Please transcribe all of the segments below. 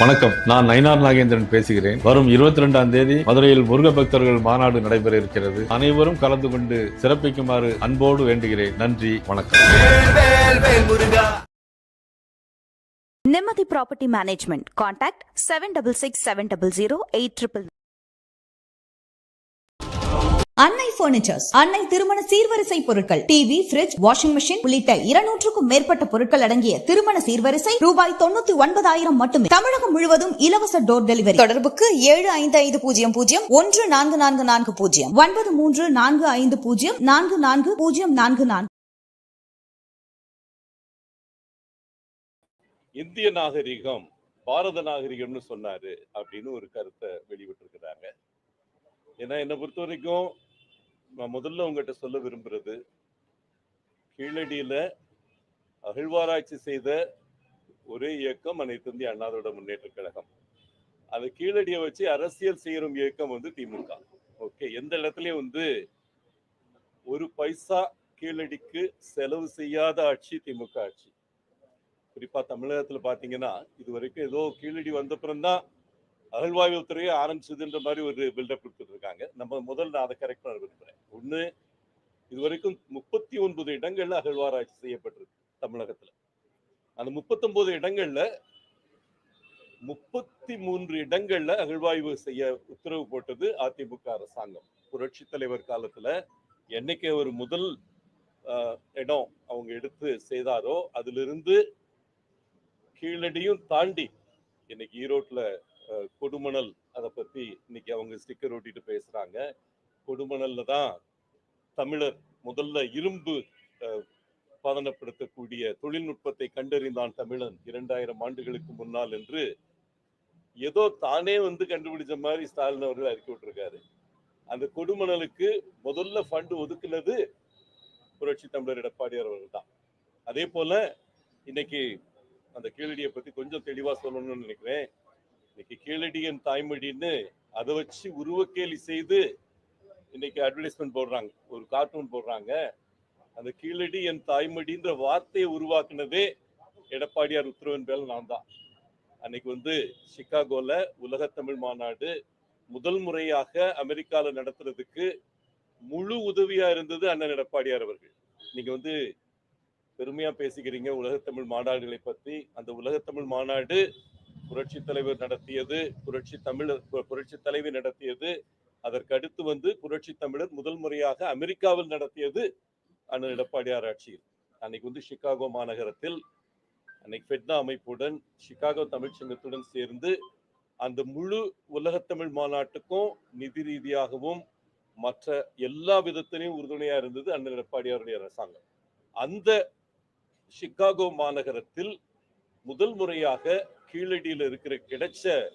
வணக்கம். நான் நயினார் நாகேந்திரன் பேசுகிறேன். வரும் இருபத்தி ரெண்டாம் தேதி மதுரையில் முருக பக்தர்கள் மாநாடு நடைபெற இருக்கிறது. அனைவரும் கலந்து கொண்டு சிறப்பிக்குமாறு அன்போடு வேண்டுகிறேன். நன்றி வணக்கம். Nimmathi property management contact seven double six seven double zero eight triple Annai furnitures Annai திருமண சீர்வரிசை பொருட்கள் டிவி பிரிட்ஜ் வாஷிங் மெஷின் உள்ளிட்ட இருநூற்றுக்கும் மேற்பட்ட பொருட்கள் அடங்கிய திருமண சீர்வரிசை ரூபாய் தொண்ணூத்தி ஒன்பதாயிரம் மட்டுமே. தமிழகம் முழுவதும் இலவச டோர் டெலிவரி தொடர்புக்கு ஏழு ஐந்து ஐந்து பூஜ்ஜியம் பூஜ்ஜியம் ஒன்று நான்கு நான்கு நான்கு பூஜ்ஜியம். ஒன்பது மூன்று நான்கு ஐந்து பூஜ்ஜியம் நான்கு நான்கு பூஜ்ஜியம் நான்கு நான்கு. இந்திய நாகரிகம் பாரத நாகரிகம்னு சொன்னாரு அப்படின்னு ஒரு கருத்தை வெளிவிட்டிருக்கிறாங்க ஏன்னா என்னை பொறுத்த வரைக்கும் நான் முதல்ல உங்ககிட்ட சொல்ல விரும்புறது கீழடியில அகழ்வாராய்ச்சி செய்த ஒரே இயக்கம் அனைத்து இந்திய அண்ணாதோட முன்னேற்ற கழகம். அந்த கீழடியை வச்சு அரசியல் செய்யறும் இயக்கம் வந்து திமுக. ஓகே எந்த இடத்துலயும் வந்து ஒரு பைசா கீழடிக்கு செலவு செய்யாத ஆட்சி திமுக ஆட்சி. குறிப்பா தமிழகத்துல பாத்தீங்கன்னா இது வரைக்கும் ஏதோ கீழடி வந்தப்புறம் தான் அகழ்வாய்வு துறையை ஆரம்பிச்சதுன்ற மாதிரி ஒரு பில்டப் கொடுத்துட்டு இருக்காங்க நம்ம முதல் நான் அதை கரெக்ட் பண்ண விரும்புறேன். ஒண்ணு இது வரைக்கும் முப்பத்தி ஒன்பது இடங்கள்ல அகழ்வாராய்ச்சி செய்யப்பட்டிருக்கு தமிழகத்துல. அந்த முப்பத்தொன்பது இடங்கள்ல முப்பத்தி மூன்று இடங்கள்ல அகழ்வாய்வு செய்ய உத்தரவு போட்டது அதிமுக அரசாங்கம். புரட்சி தலைவர் காலத்துல என்னைக்கு ஒரு முதல் ஆஹ், இடம் அவங்க எடுத்து செய்தாரோ அதிலிருந்து கீழடியும் தாண்டி இன்னைக்கு ஈரோட்ல கொடுமணல் அதை பற்றி இன்னைக்கு அவங்க ஸ்டிக்கர் ஒட்டிட்டு பேசுகிறாங்க கொடுமணல்ல தான் தமிழர் முதல்ல இரும்பு பதனப்படுத்தக்கூடிய தொழில்நுட்பத்தை கண்டறிந்தான் தமிழன் இரண்டாயிரம் ஆண்டுகளுக்கு முன்னால் என்று ஏதோ தானே வந்து கண்டுபிடிச்ச மாதிரி ஸ்டாலின் அவர்கள் அறிக்கை விட்டுருக்காரு. அந்த கொடுமணலுக்கு முதல்ல ஃபண்டு ஒதுக்குனது புரட்சி தமிழர் எடப்பாடியார் அவர்கள் தான். அதே போல இன்னைக்கு அந்த கேள்வியை பத்தி கொஞ்சம் தெளிவா சொல்லணும்னு நினைக்கிறேன். இன்னைக்கு கீழடி என் தாய்மொழின்னு அதை வச்சு உருவக்கேலி செய்து இன்னைக்கு அட்வர்டைஸ்மெண்ட் போடுறாங்க ஒரு கார்ட்டூன் போடுறாங்க. அந்த கீழடி என் தாய்மொழின்ற வார்த்தையை உருவாக்குனதே எடப்பாடியார் உத்தரவன் பேல நான் தான். அன்னைக்கு வந்து சிகாகோல உலகத்தமிழ் மாநாடு முதல் முறையாக அமெரிக்கால நடத்துறதுக்கு முழு உதவியா இருந்தது அண்ணன் எடப்பாடியார் அவர்கள். நீங்க வந்து பெருமையா பேசிக்கிறீங்க உலகத்தமிழ் மாநாடுகளை பத்தி. அந்த உலகத்தமிழ் மாநாடு புரட்சி தலைவர் நடத்தியது புரட்சி தமிழர் புரட்சி தலைவி நடத்தியது. அதற்கு அடுத்து வந்து புரட்சி தமிழர் முதல் முறையாக அமெரிக்காவில் நடத்தியது அண்ணன் எடப்பாடியார் ஆட்சியில். அன்னைக்கு வந்து சிகாகோ மாநகரத்தில் அன்னைக்கு ஃபெட்னா அமைப்புடன் சிகாகோ தமிழ்ச்சங்கத்துடன் சேர்ந்து அந்த முழு உலகத்தமிழ் மாநாட்டுக்கும் நிதி ரீதியாகவும் மற்ற எல்லா விதத்திலையும் உறுதுணையா இருந்தது அண்ணன் எடப்பாடியாருடைய அரசாங்கம். அந்த சிகாகோ மாநகரத்தில் முதல் முறையாக கீழடியில் இருக்கிற கிடைச்ச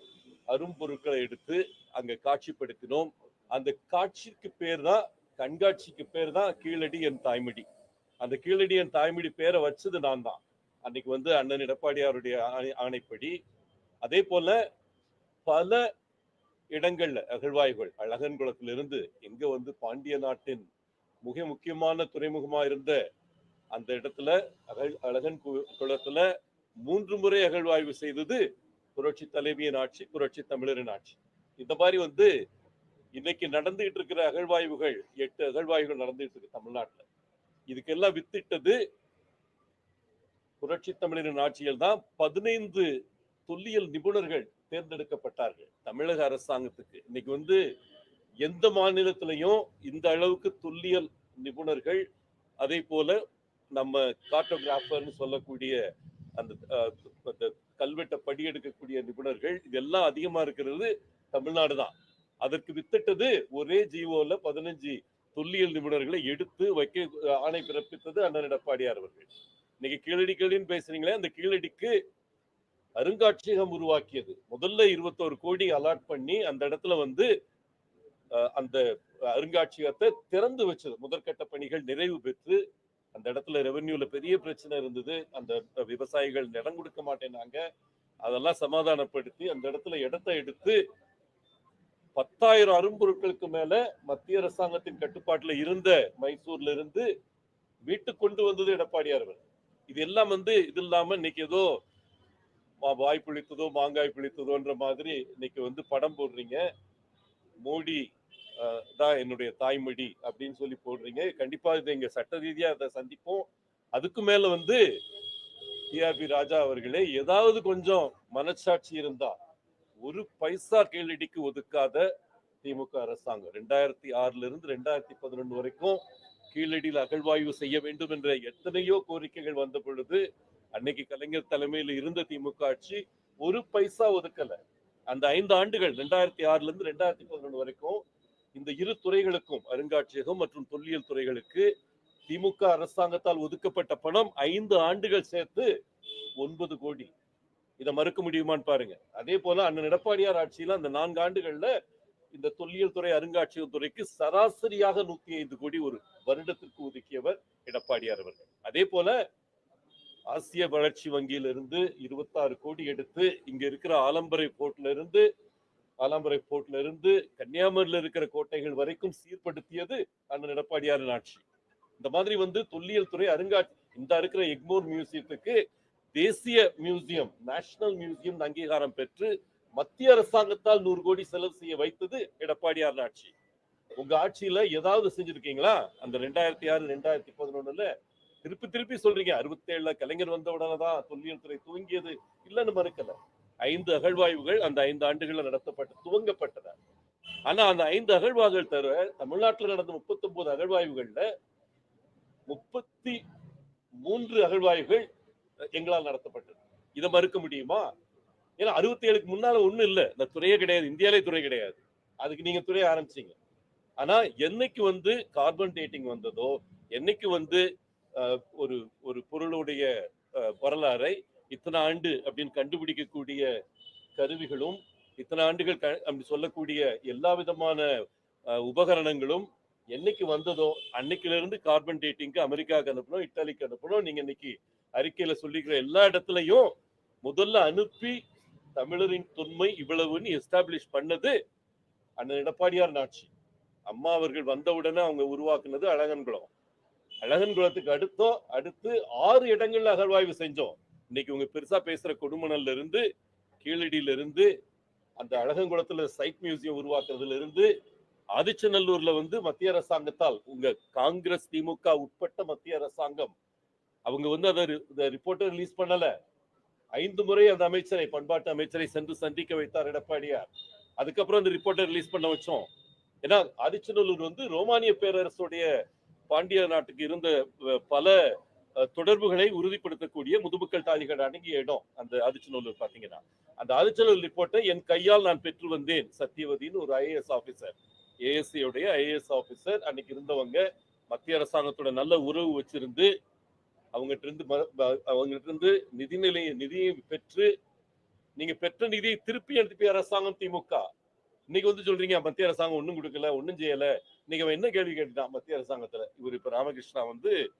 அரும்பொருட்களை எடுத்து அங்கே காட்சிப்படுத்தினோம். அந்த காட்சிக்கு பேர் தான் கண்காட்சிக்கு பேர் தான் கீழடி என் தாய்மடி. அந்த கீழடி என் தாய்மடி பேரை வச்சது நான் தான். அன்னைக்கு வந்து அண்ணன் எடப்பாடியாருடைய ஆணை- ஆணைப்படி. அதே போல பல இடங்கள்ல அகழ்வாய்வுகள் அழகன்குளத்திலிருந்து எங்க வந்து பாண்டிய நாட்டின் மிக முக்கியமான துறைமுகமா இருந்த அந்த இடத்துல அகழ் அழகன் கு- குளத்துல மூன்று முறை அகழ்வாய்வு செய்தது புரட்சி தலைமையின் ஆட்சி புரட்சி தமிழரின் ஆட்சி. இந்த மாதிரி வந்து இன்னைக்கு நடந்துகிட்டு இருக்கிற அகழ்வாய்வுகள் எட்டு அகழ்வாய்வுகள் நடந்துகிட்டு இருக்கு தமிழ்நாட்டுல. இதுக்கெல்லாம் வித்திட்டது புரட்சி தமிழரின் ஆட்சியில் தான் பதினைந்து தொல்லியல் நிபுணர்கள் தேர்ந்தெடுக்கப்பட்டார்கள் தமிழக அரசாங்கத்துக்கு. இன்னைக்கு வந்து எந்த மாநிலத்திலையும் இந்த அளவுக்கு தொல்லியல் நிபுணர்கள் அதே போல நம்ம கார்டோகிராஃபர்னு சொல்லக்கூடிய அந்த அந்த கல்வெட்டை படியெடுக்கக்கூடிய நிபுணர்கள் இதெல்லாம் அதிகமா இருக்கிறது தமிழ்நாடு தான். அதற்கு வித்திட்டது ஒரே ஜீவோல பதினஞ்சு தொல்லியல் நிபுணர்களை எடுத்து வைக்க ஆணை பிறப்பித்தது அண்ணன் எடப்பாடியார் அவர்கள். இன்னைக்கு கீழடி கீழடின்னு பேசுறீங்களே அந்த கீழடிக்கு அருங்காட்சியகம் உருவாக்கியது. முதல்ல இருபத்தோரு கோடி அலாட் பண்ணி அந்த இடத்துல வந்து அஹ், அந்த அருங்காட்சியகத்தை திறந்து வச்சது. முதற்கட்ட பணிகள் நிறைவு பெற்று அந்த இடத்துல ரெவென்யூல பெரிய பிரச்சனை இருந்தது. அந்த விவசாயிகள் நிலம் கொடுக்க மாட்டேனாங்க அதெல்லாம் சமாதானப்படுத்தி அந்த இடத்துல இடத்தை எடுத்து பத்தாயிரம் அரும்பொருட்களுக்கு மேல மத்திய அரசாங்கத்தின் கட்டுப்பாட்டுல இருந்த மைசூர்ல இருந்து வீட்டுக்கு கொண்டு வந்தது எடப்பாடியார் அவர் இது எல்லாம் வந்து இது இல்லாம இன்னைக்கு ஏதோ வா- வாய் புளித்ததோ மாங்காய் புளித்ததோன்ற மாதிரி இன்னைக்கு வந்து படம் போடுறீங்க. மோடி தான் என்னுடைய தாய்மொழி அப்படின்னு சொல்லி போடுறீங்க. கண்டிப்பா இதை எங்க சட்ட ரீதியா அதை சந்திப்போம். அதுக்கு மேல வந்து டிஆர்பி ராஜா அவர்களே ஏதாவது கொஞ்சம் மனசாட்சி இருந்தா ஒரு பைசா கீழடிக்கு ஒதுக்காத திமுக அரசாங்கம். ரெண்டாயிரத்தி ஆறுல இருந்து ரெண்டாயிரத்தி பதினொன்று வரைக்கும் கீழடியில் அகழ்வாய்வு செய்ய வேண்டும் என்ற எத்தனையோ கோரிக்கைகள் வந்த பொழுது அன்னைக்கு கலைஞர் தலைமையில் இருந்த திமுக ஆட்சி ஒரு பைசா ஒதுக்கல. அந்த ஐந்து ஆண்டுகள் ரெண்டாயிரத்தி ஆறுல இருந்து ரெண்டாயிரத்தி பதினொன்று வரைக்கும் இந்த இரு துறைகளுக்கும் அருங்காட்சியகம் மற்றும் தொல்லியல் துறைகளுக்கு திமுக அரசாங்கத்தால் ஒதுக்கப்பட்ட பணம் ஐந்து ஆண்டுகள் சேர்த்து ஒன்பது கோடி. இதை மறுக்க முடியுமான்னு பாருங்க. அதே போல அண்ணன் எடப்பாடியார் ஆட்சியில அந்த நான்கு ஆண்டுகள்ல இந்த தொல்லியல் துறை அருங்காட்சியக துறைக்கு சராசரியாக நூத்தி ஐந்து கோடி ஒரு வருடத்திற்கு ஒதுக்கியவர் எடப்பாடியார் அவர்கள். அதே போல ஆசிய வளர்ச்சி வங்கியிலிருந்து இருபத்தாறு கோடி எடுத்து இங்க இருக்கிற ஆலம்பரை போர்ட்ல இருந்து ஆலம்பரை போர்ட்ல இருந்து கன்னியாகுமரியில இருக்கிற கோட்டைகள் வரைக்கும் சீர்படுத்தியது அண்ணன் எடப்பாடியாரின் ஆட்சி. இந்த மாதிரி வந்து தொல்லியல் துறை அருங்காட்சி இந்த இருக்கிற எக்மோர் மியூசியத்துக்கு தேசிய மியூசியம் நேஷனல் மியூசியம் அங்கீகாரம் பெற்று மத்திய அரசாங்கத்தால் நூறு கோடி செலவு செய்ய வைத்தது எடப்பாடியார் ஆட்சி. உங்க ஆட்சியில ஏதாவது செஞ்சிருக்கீங்களா? அந்த ரெண்டாயிரத்தி ஆறு ரெண்டாயிரத்தி பதினொன்னுல திருப்பி திருப்பி சொல்றீங்க அறுபத்தி ஏழுல கலைஞர் வந்த உடனே தான் தொல்லியல் துறை துவங்கியது. இல்லைன்னு மறுக்கல. ஐந்து அகழ்வாய்வுகள் அந்த ஐந்து ஆண்டுகளில் நடத்தப்பட்டு துவங்கப்பட்டன. ஆனா அந்த ஐந்து அகழ்வாய்வுகள் தவிர தமிழ்நாட்டில் நடந்த முப்பத்தி ஒன்பது அகழ்வாய்வுகள்ல முப்பத்தி மூன்று அகழ்வாய்வுகள் எங்களால் நடத்தப்பட்டது. இதை மறுக்க முடியுமா? ஏன்னா அறுபத்தி ஏழுக்கு முன்னால ஒண்ணும் இல்ல. இந்த துறையே கிடையாது. இந்தியாலே துறை கிடையாது. அதுக்கு நீங்க துறையை ஆரம்பிச்சீங்க. ஆனா என்னைக்கு வந்து கார்பன் டேட்டிங் வந்ததோ என்னைக்கு வந்து ஒரு ஒரு பொருளுடைய வரலாறை இத்தனை ஆண்டு அப்படின்னு கண்டுபிடிக்கக்கூடிய கருவிகளும் இத்தனை ஆண்டுகள் க- அப்படி சொல்லக்கூடிய எல்லா விதமான உபகரணங்களும் என்னைக்கு வந்ததோ அன்னைக்குல இருந்து கார்பன் டேட்டிங்க்கு அமெரிக்காவுக்கு அனுப்பணும் இத்தாலிக்கு அனுப்பணும் நீங்க இன்னைக்கு அறிக்கையில சொல்லிக்கிற எல்லா இடத்துலையும் முதல்ல அனுப்பி தமிழரின் தொன்மை இவ்வளவுன்னு எஸ்டாப்ளிஷ் பண்ணது அண்ணன் எடப்பாடியார் நாட்சி. அம்மா அவர்கள் வந்தவுடனே அவங்க உருவாக்குனது அழகன்குளம். அழகன்குளத்துக்கு அடுத்தோ அடுத்து ஆறு இடங்கள்ல அகழ்வாய்வு செஞ்சோம். இன்னைக்கு உங்க பெருசா பேசுற கொடுமணல்ல இருந்து கீழடியில இருந்து அந்த அழகங்குளத்துல சைட் மியூசியம் உருவாக்குறதுல இருந்து ஆதிச்சநல்லூர்ல வந்து மத்திய அரசாங்கத்தால் உங்க காங்கிரஸ் திமுக உட்பட்ட மத்திய அரசாங்கம் அவங்க வந்து அதை ரிப்போர்ட்டை ரிலீஸ் பண்ணல. ஐந்து முறை அந்த அமைச்சரை பண்பாட்டு அமைச்சரை சென்று சந்திக்க வைத்தார் எடப்பாடியார். அதுக்கப்புறம் அந்த ரிப்போர்ட்டை ரிலீஸ் பண்ண வச்சோம். ஏன்னா ஆதிச்சநல்லூர் வந்து ரோமானிய பேரரசுடைய பாண்டிய நாட்டுக்கு இருந்த பல தொடர்புகளை உறுதிப்படுத்தக்கூடிய முதுமக்கள் தாலிகள் அடங்கிய இடம் அந்த ஆதிச்சநல்லூர் பாத்தீங்கன்னா அந்த ஆதிச்சநல்லூர் ரிப்போர்ட்டை என் கையால் நான் பெற்று வந்தேன். சத்தியவதின்னு ஒரு ஐஏஎஸ் ஆஃபீஸர் ஏஎஸ்சியுடைய ஐஏஎஸ் ஆபீசர் அன்னைக்கு இருந்தவங்க மத்திய அரசாங்கத்தோட நல்ல உறவு வச்சிருந்து அவங்ககிட்ட இருந்து ம- அவங்ககிட்ட இருந்து நிதிநிலை நிதியை பெற்று நீங்க பெற்ற நிதியை திருப்பி அனுப்பி அரசாங்கம் திமுக. இன்னைக்கு வந்து சொல்றீங்க மத்திய அரசாங்கம் ஒன்னும் கொடுக்கல ஒன்னும் செய்யல. இன்னைக்கு அவன் என்ன கேள்வி கேட்டுட்டான் மத்திய அரசாங்கத்துல? இவர் இப்ப ராமகிருஷ்ணா வந்து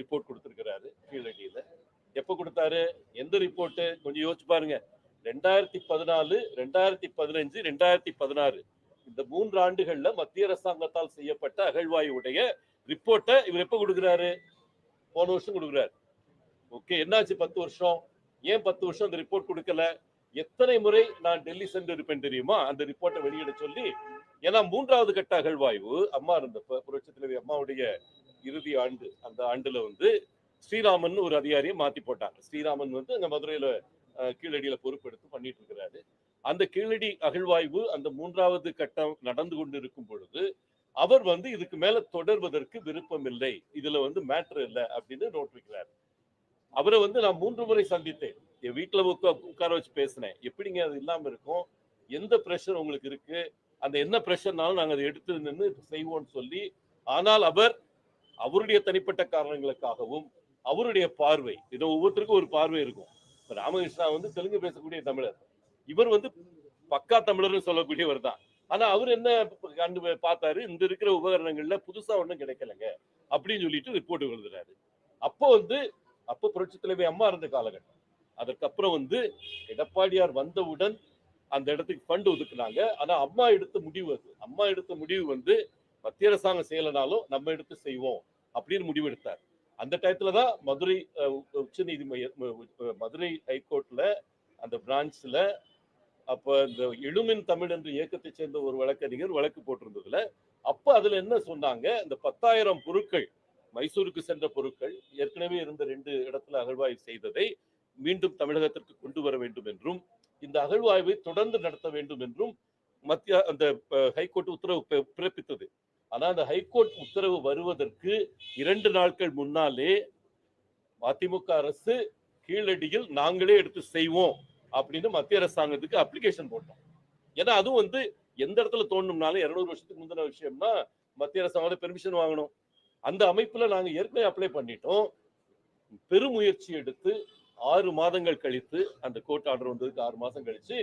ரிப்போர்ட் கொடுத்துருக்கிறாரு கீழடியில எப்ப கொடுத்தாரு? எந்த ரிப்போர்ட் கொஞ்சம் யோசிச்சு பாருங்க. ரெண்டாயிரத்தி பதினாலு ரெண்டாயிரத்தி பதினஞ்சு ரெண்டாயிரத்தி பதினாறு. இந்த மூன்று ஆண்டுகள்ல மத்திய அரசாங்கத்தால் செய்யப்பட்ட அகழ்வாயுடைய ரிப்போர்ட்டை இவர் எப்ப கொடுக்குறாரு? போன வருஷம் கொடுக்குறாரு. ஓகே என்னாச்சு பத்து வருஷம்? ஏன் பத்து வருஷம் அந்த ரிப்போர்ட் கொடுக்கல? எத்தனை முறை நான் டெல்லி சென்று இருப்பேன் தெரியுமா? அந்த ரிப்போர்ட்டை வெளியிட சொல்லி ஏன்னா மூன்றாவது கட்ட அகழ்வாய்வு அம்மா இருந்தப்ப புரட்சி தலைவி அம்மாவுடைய இறுதி ஆண்டு அந்த ஆண்டுல வந்து ஸ்ரீராமன் ஒரு அதிகாரியை மாத்தி போட்டாங்க ஸ்ரீராமன் வந்து அங்க மதுரையில கீழடியில பொறுப்பெடுத்து பண்ணிட்டு இருக்கிறாரு. அந்த கீழடி அகழ்வாய்வு அந்த மூன்றாவது கட்டம் நடந்து கொண்டு இருக்கும் பொழுது அவர் வந்து இதுக்கு மேல தொடர்வதற்கு விருப்பம் இல்லை. இதுல வந்து மேட்ரு இல்லை அப்படின்னு நோட் வைக்கிறார். அவரை வந்து நான் மூன்று முறை சந்தித்தேன். என் வீட்டுல உட்கா- உட்கார வச்சு பேசினேன். எப்படிங்க அது இல்லாம இருக்கும்? எந்த ப்ரெஷர் உங்களுக்கு இருக்கு? அந்த என்ன ப்ரெஷர்னாலும் நாங்க அதை எடுத்து நின்று செய்வோம்னு சொல்லி ஆனால் அவர் அவருடைய தனிப்பட்ட காரணங்களுக்காகவும் அவருடைய பார்வை இதோ ஒவ்வொருத்தருக்கும் ஒரு பார்வை இருக்கும். இப்ப ராமகிருஷ்ணா வந்து தெலுங்கு பேசக்கூடிய தமிழர். இவர் வந்து பக்கா தமிழர்னு சொல்லக்கூடியவர் தான். ஆனா அவர் என்ன கண்டு பார்த்தாரு? இந்த இருக்கிற உபகரணங்கள்ல புதுசா ஒன்றும் கிடைக்கலங்க அப்படின்னு சொல்லிட்டு ரிப்போர்ட் எழுதுறாரு. அப்போ வந்து அப்போ புரட்சி தலைவி அம்மா இருந்த காலகட்டம். அதற்கப்புறம் வந்து எடப்பாடியார் வந்தவுடன் அந்த இடத்துக்கு ஃபண்ட் ஒதுக்குனாங்க. ஆனா அம்மா எடுத்த முடிவு அது. அம்மா எடுத்த முடிவு வந்து மத்திய அரசாங்கம் செய்யலைனாலும் நம்ம எடுத்து செய்வோம் அப்படின்னு முடிவெடுத்தார். அந்த டயத்துல தான் மதுரை உச்ச மதுரை ஹைகோர்ட்ல அந்த பிரான்ச்ல அப்ப இந்த எழுமின் தமிழ் என்று இயக்கத்தை சேர்ந்த ஒரு வழக்கறிஞர் வழக்கு போட்டிருந்ததுல. அப்ப அதுல என்ன சொன்னாங்க? இந்த பத்தாயிரம் பொருட்கள் மைசூருக்கு சென்ற பொருட்கள் ஏற்கனவே இருந்த ரெண்டு இடத்துல அகழ்வாய்வு செய்ததை மீண்டும் தமிழகத்திற்கு கொண்டு வர வேண்டும் என்றும் இந்த அகழ்வாய்வை தொடர்ந்து நடத்த வேண்டும் என்றும் மத்திய அந்த ஹைகோர்ட் உத்தரவு பிறப்பித்தது. ஆனால் அந்த ஹைகோர்ட் உத்தரவு வருவதற்கு இரண்டு நாட்கள் முன்னாலே அதிமுக அரசு கீழடியில் நாங்களே எடுத்து செய்வோம் அப்படின்னு மத்திய அரசாங்கத்துக்கு அப்ளிகேஷன் போட்டோம். ஏன்னா அதுவும் வந்து எந்த இடத்துல தோணும்னாலும் இருநூறு வருஷத்துக்கு முந்தின விஷயம்னா மத்திய அரசாங்கம் பெர்மிஷன் வாங்கணும். அந்த அமைப்புல நாங்க ஏற்கனவே அப்ளை பண்ணிட்டோம். பெருமுயற்சி எடுத்து ஆறு மாதங்கள் கழித்து அந்த கோர்ட் ஆர்டர் வந்ததுக்கு ஆறு மாதம் கழிச்சு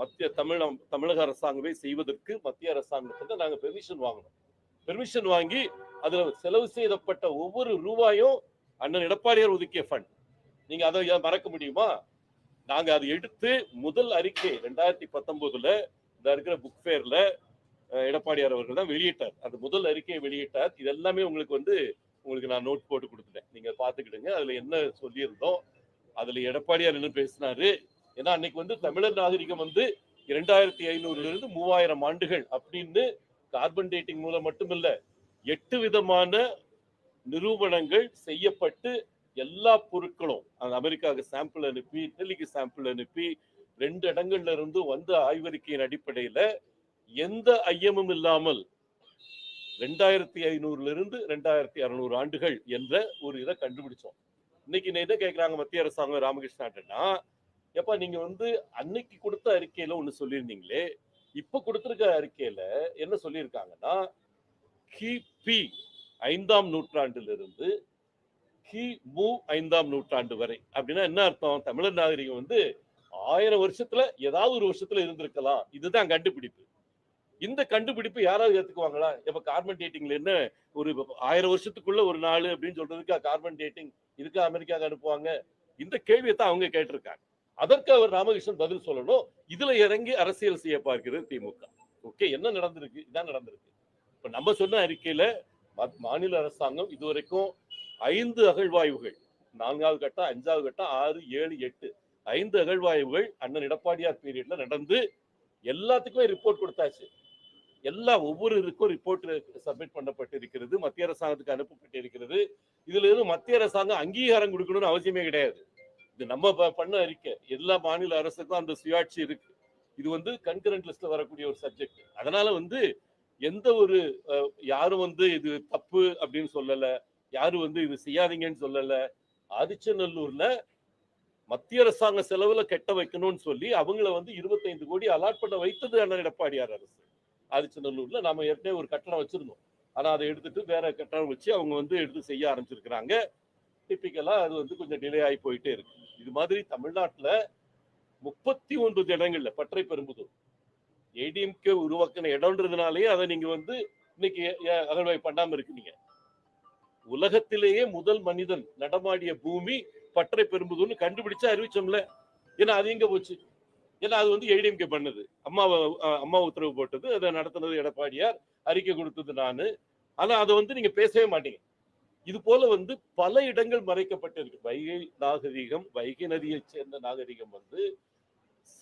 மத்திய தமிழ தமிழக அரசாங்கமே செய்வதற்கு மத்திய அரசாங்கத்துல நாங்கள் பெர்மிஷன் வாங்கணும் பெர்மிஷன் வாங்கி அதுல செலவு செய்யப்பட்ட ஒவ்வொரு ரூபாயும் அண்ணன் எடப்பாடியார் ஒதுக்கிய ஃபண்ட் நீங்க அதை மறக்க முடியுமா? நாங்க அதை எடுத்து முதல் அறிக்கை ரெண்டாயிரத்தி பத்தொன்பதுல இந்த இருக்கிற புக் ஃபேர்ல எடப்பாடியார் அவர்கள் தான் வெளியிட்டார். அந்த முதல் அறிக்கையை வெளியிட்டார். இது எல்லாமே உங்களுக்கு வந்து உங்களுக்கு நான் நோட் போட்டு கொடுத்துட்டேன். நீங்க பாத்துக்கிடுங்க அதுல என்ன சொல்லியிருந்தோம் அதுல எடப்பாடியார் என்ன பேசினாரு? ஏன்னா அன்னைக்கு வந்து தமிழர் நாகரிகம் வந்து இரண்டாயிரத்தி ஐநூறுல இருந்து மூவாயிரம் ஆண்டுகள் அப்படின்னு கார்பன் டேட்டிங் மூலம் மட்டுமில்ல எட்டு விதமான நிரூபணங்கள் செய்யப்பட்டு எல்லா பொருட்களும் அந்த அமெரிக்காவுக்கு சாம்பிள் அனுப்பி இட்டலிக்கு சாம்பிள் அனுப்பி ரெண்டு இடங்கள்ல இருந்து வந்த ஆய்வறிக்கையின் அடிப்படையில எந்த ஐயமும் இல்லாமல் ரெண்டாயிரத்தி ஐநூறுல இருந்து ரெண்டாயிரத்தி அறுநூறு ஆண்டுகள் என்ற ஒரு இதை கண்டுபிடிச்சோம். இன்னைக்கு என்ன கேக்குறாங்க மத்திய அரசாங்கம் ராமகிருஷ்ணாட்டன்னா எப்ப நீங்க வந்து அன்னைக்கு கொடுத்த அறிக்கையில ஒண்ணு சொல்லியிருந்தீங்களே இப்ப கொடுத்திருக்க அறிக்கையில என்ன சொல்லியிருக்காங்கன்னா கிபி ஐந்தாம் நூற்றாண்டிலிருந்து கி. மு. ஐந்தாம் நூற்றாண்டு வரை. அப்படின்னா என்ன அர்த்தம்? தமிழர் நாகரிகம் வந்து ஆயிரம் வருஷத்துல ஏதாவது ஒரு வருஷத்துல இருந்திருக்கலாம். இதுதான் கண்டுபிடிப்பு. இந்த கண்டுபிடிப்பு யாராவது ஏத்துக்குவாங்களா? இப்ப கார்பன் டேட்டிங்ல என்ன ஒரு ஆயிரம் வருஷத்துக்குள்ள ஒரு நாள் அப்படின்னு சொல்றதுக்கு கார்பன் டேட்டிங்? இதுக்கு அமெரிக்காவுக்கு அனுப்புவாங்க? இந்த கேள்வியை தான் அவங்க கேட்டிருக்காங்க. அதற்கு அவர் ராமகிருஷ்ணன் பதில் சொல்லணும். இதுல இறங்கி அரசியல் செய்ய பார்க்கிறது திமுக. ஓகே என்ன நடந்திருக்கு? இதான் நடந்திருக்கு. இப்ப நம்ம சொன்ன அறிக்கையில மாநில அரசாங்கம் இதுவரைக்கும் ஐந்து அகழ்வாய்வுகள் நான்காவது கட்டம் அஞ்சாவது கட்டம் ஆறு ஏழு எட்டு ஐந்து அகழ்வாய்வுகள் அண்ணன் எடப்பாடியார் பீரியட்ல நடந்து எல்லாத்துக்குமே ரிப்போர்ட் கொடுத்தாச்சு. எல்லா ஒவ்வொரு இதுக்கும் ரிப்போர்ட் சப்மிட் பண்ணப்பட்டு இருக்கிறது மத்திய அரசாங்கத்துக்கு அனுப்பப்பட்டு இருக்கிறது இதுல இருந்து மத்திய அரசாங்கம் அங்கீகாரம் கொடுக்கணும்னு அவசியமே கிடையாது. இது நம்ம பண்ண அறிக்கை. எல்லா மாநில அரசுக்கும் அந்த சுயாட்சி இருக்கு. இது வந்து கன்கரண்ட் லிஸ்ட்ல வரக்கூடிய ஒரு சப்ஜெக்ட் அதனால வந்து எந்த ஒரு யாரும் வந்து இது தப்பு அப்படின்னு சொல்லல. யாரும் வந்து இது செய்யாதீங்கன்னு சொல்லல. ஆதிச்சநல்லூர்ல மத்திய அரசாங்க செலவுல கெட்ட வைக்கணும்னு சொல்லி அவங்கள வந்து 25 கோடி அலாட் பண்ண வைத்தது அண்ணன் எடப்பாடியார் அரசு. ஆதிச்சநல்லூர்ல நாம ஏற்கனவே ஒரு கட்டணம் வச்சிருந்தோம். ஆனா அதை எடுத்துட்டு வேற கட்டணம் வச்சு அவங்க வந்து எடுத்து செய்ய ஆரம்பிச்சிருக்கிறாங்க. டிப்பிக்கலா அது வந்து கொஞ்சம் டிலே ஆகி போயிட்டே இருக்கு. இது மாதிரி தமிழ்நாட்டுல முப்பத்தி ஒன்பது இடங்கள்ல பற்றை பெரும்புதூர். ஏடிஎம்கே உருவாக்கின இடம்ன்றதுனாலேயே அதை நீங்க வந்து இன்னைக்கு அகழ்வாய் பண்ணாம இருக்கீங்க. உலகத்திலேயே முதல் மனிதன் நடமாடிய பூமி பற்றை பெரும்புதூர்னு கண்டுபிடிச்சா அறிவிச்சோம்ல. ஏன்னா அது எங்க போச்சு? ஏன்னா அது வந்து ஏடிஎம்கே பண்ணது. அம்மாவை அம்மா உத்தரவு போட்டது அதை நடத்தினது எடப்பாடியார் அறிக்கை கொடுத்தது நானு. ஆனா அதை வந்து நீங்க பேசவே மாட்டீங்க. இது போல வந்து பல இடங்கள் மறைக்கப்பட்டிருக்கு. வைகை நாகரிகம் வைகை நதியை சேர்ந்த நாகரிகம் வந்து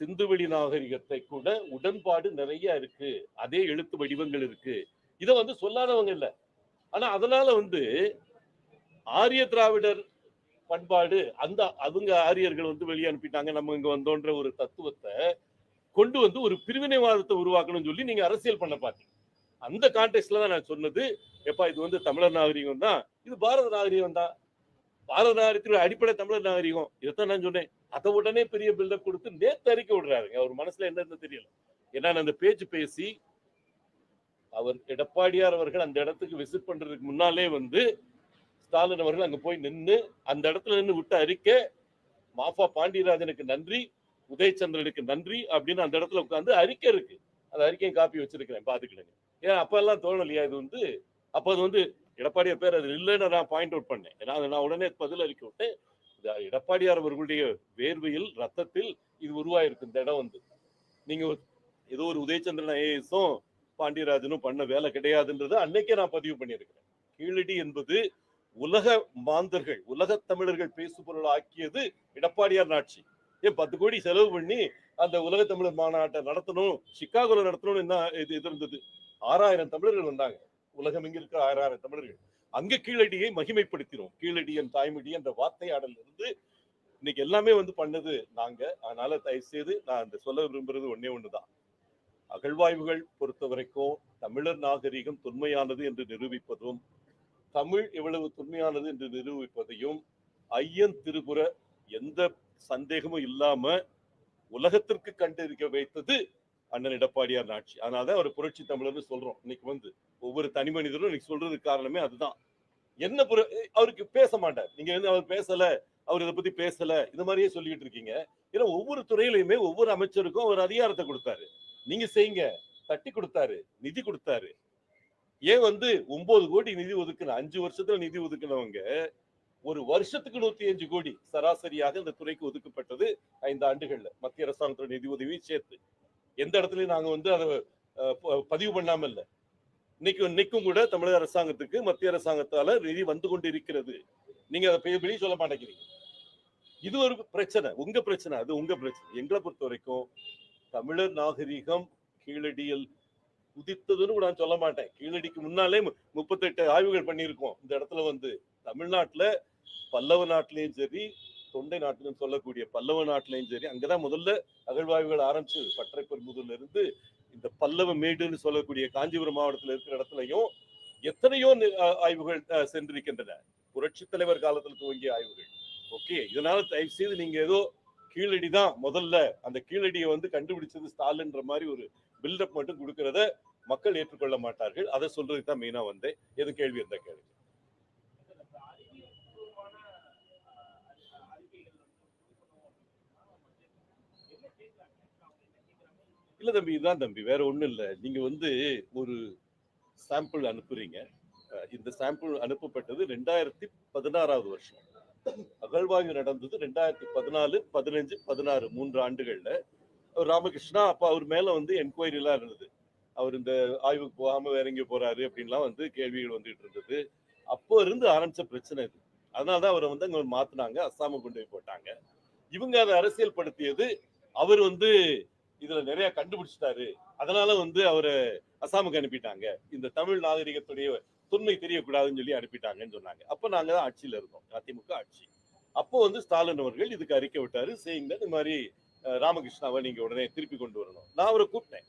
சிந்துவெளி நாகரிகத்தை கூட உடன்பாடு நிறைய இருக்கு. அதே எழுத்து வடிவங்கள் இருக்கு. இதை வந்து சொல்லாதவங்க இல்ல. ஆனா அதனால வந்து ஆரிய திராவிடர் பண்பாடு அந்த அவங்க ஆரியர்கள் வந்து வெளியே அனுப்பிட்டாங்க. நம்ம இங்க வந்தோன்ற ஒரு தத்துவத்தை கொண்டு வந்து ஒரு பிரிவினைவாதத்தை உருவாக்கணும்னு சொல்லி நீங்க அரசியல் பண்ண பாத்தீங்க. அந்த கான்டெக்ட்ல தான் நான் சொன்னது. எப்பா இது வந்து தமிழர் நாகரிகம் தான். இது பாரத நாகரிகம் தான். பாரத நாகரிகத்தினுடைய அடிப்படை தமிழர் நாகரிகம். இதைத்தான் நான் சொன்னேன். அதை உடனே பெரிய பில்டப் கொடுத்து நேத்து அறிக்கை விடுறாருங்க. அவர் மனசுல என்னன்னு தெரியல. ஏன்னா அந்த பேச்சு பேசி அவர் எடப்பாடியார் அவர்கள் அந்த இடத்துக்கு விசிட் பண்றதுக்கு முன்னாலே வந்து ஸ்டாலின் அவர்கள் அங்க போய் நின்னு அந்த இடத்துல நின்று விட்ட அறிக்கை மாஃபா பாண்டியராஜனுக்கு நன்றி உதயச்சந்திரனுக்கு நன்றி அப்படின்னு அந்த இடத்துல உட்காந்து அறிக்கை இருக்கு. அந்த அறிக்கையும் காப்பி வச்சிருக்கிறேன். பாத்துக்கிடுங்க. ஏன் அப்ப எல்லாம் தோணலையா இது வந்து? அப்ப அது வந்து எடப்பாடியார் பேர் அது இல்லைன்னு நான் பாயிண்ட் அவுட் பண்ணேன். ஏன்னா அதை நான் உடனே பதில் அறிக்கை விட்டேன் எடப்பாடியார் அவர்களுடைய வேர்வையில் ரத்தத்தில் இது உருவாயிருக்கு. இந்த இடம் வந்து நீங்க ஏதோ ஒரு உதயச்சந்திரன் ஐஏஎஸும் பாண்டியராஜனும் பண்ண வேலை கிடையாதுன்றதை அன்னைக்கே நான் பதிவு பண்ணியிருக்கிறேன். கீழடி என்பது உலக மாந்தர்கள் உலக தமிழர்கள் பேசுபொருள் ஆக்கியது எடப்பாடியார் ஆட்சி. ஏன் பத்து கோடி செலவு பண்ணி அந்த உலக தமிழர் மாநாட்டை நடத்தணும் சிக்காகோல நடத்தணும்னு என்ன இது இது இருந்தது ஆறாயிரம் தமிழர்கள் வந்தாங்க. உலகம் எங்க இருக்கிற ஆறாயிரம் தமிழர்கள். அங்க கீழடியை மகிமைப்படுத்தினோம். கீழடியன் தாய்மொழி என்ற வார்த்தையாடல் இருந்து இன்னைக்கு எல்லாமே வந்து பண்ணது நாங்க. அதனால தயவு செய்து நான் அந்த சொல்ல விரும்புறது ஒன்னே ஒண்ணுதான். அகழ்வாய்வுகள் பொறுத்த வரைக்கும் தமிழர் நாகரிகம் தொன்மையானது என்று நிரூபிப்பதும் தமிழ் எவ்வளவு தொன்மையானது என்று நிரூபிப்பதையும் ஐயன் திருபுர எந்த சந்தேகமும் இல்லாம உலகத்திற்கு கண்டறிக்க வைத்தது அண்ணன் எடப்பாடியார் ஆட்சி. அதனாலதான் அவர் புரட்சி தமிழர்னு சொல்றோம். இன்னைக்கு வந்து ஒவ்வொரு தனி மனிதரும் இன்னைக்கு சொல்றதுக்கு காரணமே அதுதான். என்ன புர- அவருக்கு பேச மாட்டார். நீங்க வந்து அவர் பேசல அவர் இதை பத்தி பேசல இந்த மாதிரியே சொல்லிட்டு இருக்கீங்க. ஏன்னா ஒவ்வொரு துறையிலுமே ஒவ்வொரு அமைச்சருக்கும் அவர் அதிகாரத்தை கொடுத்தாரு. நீங்க செய்யுங்க. தட்டி கொடுத்தாரு. நிதி கொடுத்தாரு. ஏன் வந்து ஒன்பது கோடி நிதி ஒதுக்கின அஞ்சு வருஷத்துல நிதி ஒதுக்குனவங்க ஒரு வருஷத்துக்கு நூத்தி அஞ்சு கோடி சராசரியாக இந்த துறைக்கு ஒதுக்கப்பட்டது ஐந்து ஆண்டுகள்ல. மத்திய அரசாங்கத்தோட நிதி உதவி சேர்த்து. எந்த இடத்துலயும் நாங்க வந்து அதை ப- பதிவு பண்ணாம இல்ல இன்னைக்கு இன்னைக்கும் கூட தமிழக அரசாங்கத்துக்கு மத்திய அரசாங்கத்தால நிதி வந்து கொண்டு இருக்கிறது நீங்க அதை பெரிய சொல்ல மாட்டேங்கிறீங்க. இது ஒரு பிரச்சனை. உங்க பிரச்சனை. அது உங்க பிரச்சனை. எங்களை பொறுத்த வரைக்கும் தமிழர் நாகரிகம் கீழடியில் உதித்ததுன்னு கூட நான் சொல்ல மாட்டேன். கீழடிக்கு முன்னாலே முப்பத்தெட்டு ஆய்வுகள் பண்ணியிருக்கோம். இந்த இடத்துல வந்து தமிழ்நாட்டுல பல்லவ நாட்டிலையும் சரி தொண்டை நாட்டிலும் சொல்லக்கூடிய பல்லவ நாட்டிலையும் சரி அங்கதான் முதல்ல அகழ்வாய்வுகள் ஆரம்பிச்சு பற்றை முதல்ல இருந்து இந்த பல்லவ மேடுன்னு சொல்லக்கூடிய காஞ்சிபுரம் மாவட்டத்தில் இருக்கிற இடத்துலையும் எத்தனையோ ஆய்வுகள் சென்றிருக்கின்றன. புரட்சி தலைவர் காலத்துல துவங்கிய ஆய்வுகள். ஓகே இதனால தயவு செய்து நீங்க ஏதோ கீழடி தான் முதல்ல அந்த கீழடியை வந்து கண்டுபிடிச்சது ஸ்டாலின்ற மாதிரி ஒரு பில்டப் மட்டும் கொடுக்கறத மக்கள் ஏற்றுக்கொள்ள மாட்டார்கள். அதை சொல்றதுக்கு தான் மெயினா வந்தேன். எது கேள்வி இருந்தா கேள்வி இல்ல தம்பி இதுதான் தம்பி. வேற ஒண்ணும் இல்ல. நீங்க வந்து ஒரு சாம்பிள் அனுப்புறீங்க. இந்த சாம்பிள் அனுப்பப்பட்டது ரெண்டாயிரத்தி பதினாறாவது வருஷம். அகழ்வாய்வு நடந்தது ரெண்டாயிரத்தி பதினாலு பதினஞ்சு பதினாறு மூன்று ஆண்டுகள்ல. ராமகிருஷ்ணா அப்ப அவர் மேல வந்து என்கொயரி எல்லாம் இருந்தது. அவர் இந்த ஆய்வுக்கு போகாம வேற எங்க போறாரு அப்படின்லாம் வந்து கேள்விகள் வந்துட்டு இருந்தது. அப்போ இருந்து ஆரம்பிச்ச பிரச்சனை இது. அதனாலதான் அவரை வந்து அங்க மாத்துனாங்க. அஸ்ஸாம கொண்டு போய் போட்டாங்க. இவங்க அதை அரசியல் படுத்தியது அவர் வந்து இதுல நிறைய கண்டுபிடிச்சிட்டாரு. அதனால வந்து அவரை அசாமுக்கு அனுப்பிட்டாங்க. இந்த தமிழ் நாகரிகத்துடைய தொன்மை தெரியக்கூடாதுன்னு சொல்லி அனுப்பிட்டாங்கன்னு சொன்னாங்க. அப்ப நாங்க தான் ஆட்சியில இருந்தோம். அதிமுக ஆட்சி. அப்போ வந்து ஸ்டாலின் அவர்கள் இதுக்கு அறிக்கை விட்டாரு. செய்யுங்க இந்த மாதிரி ராமகிருஷ்ணாவை நீங்க உடனே திருப்பி கொண்டு வரணும். நான் அவரை கூப்பிட்டேன்.